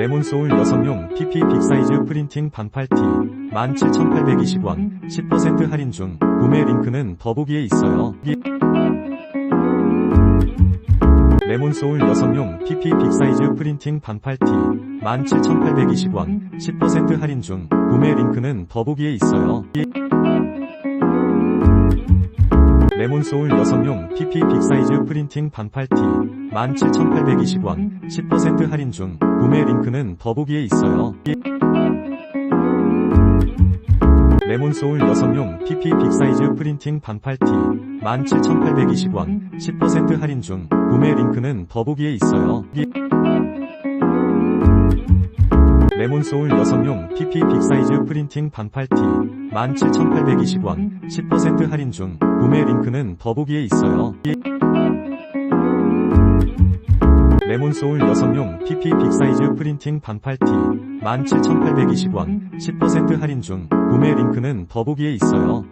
레몬소울 여성용 PP 빅사이즈 프린팅 반팔티 17,820원 10% 할인 중 구매 링크는 더보기에 있어요. 레몬소울 여성용 PP 빅사이즈 프린팅 반팔티 17,820원 10% 할인 중 구매 링크는 더보기에 있어요. 레몬소울 여성용 PP 빅사이즈 프린팅 반팔티 17,820원 10% 할인 중 구매 링크는 더보기에 있어요. 레몬소울 여성용 PP 빅사이즈 프린팅 반팔티 17,820원 10% 할인 중 구매 링크는 더보기에 있어요. 레몬소울 여성용 PP 빅사이즈 프린팅 반팔티 17,820원 10% 할인 중 구매 링크는 더보기에 있어요. 레몬소울 여성용 PP 빅사이즈 프린팅 반팔티 17,820원 10% 할인 중 구매 링크는 더보기에 있어요. 레몬소울 여성용 PP 빅사이즈 프린팅 반팔티 17,820원 10% 할인 중 구매 링크는 더보기에 있어요. 레몬소울 여성용 PP 빅사이즈 프린팅 반팔티 17,820원 10% 할인 중 구매 링크는 더보기에 있어요.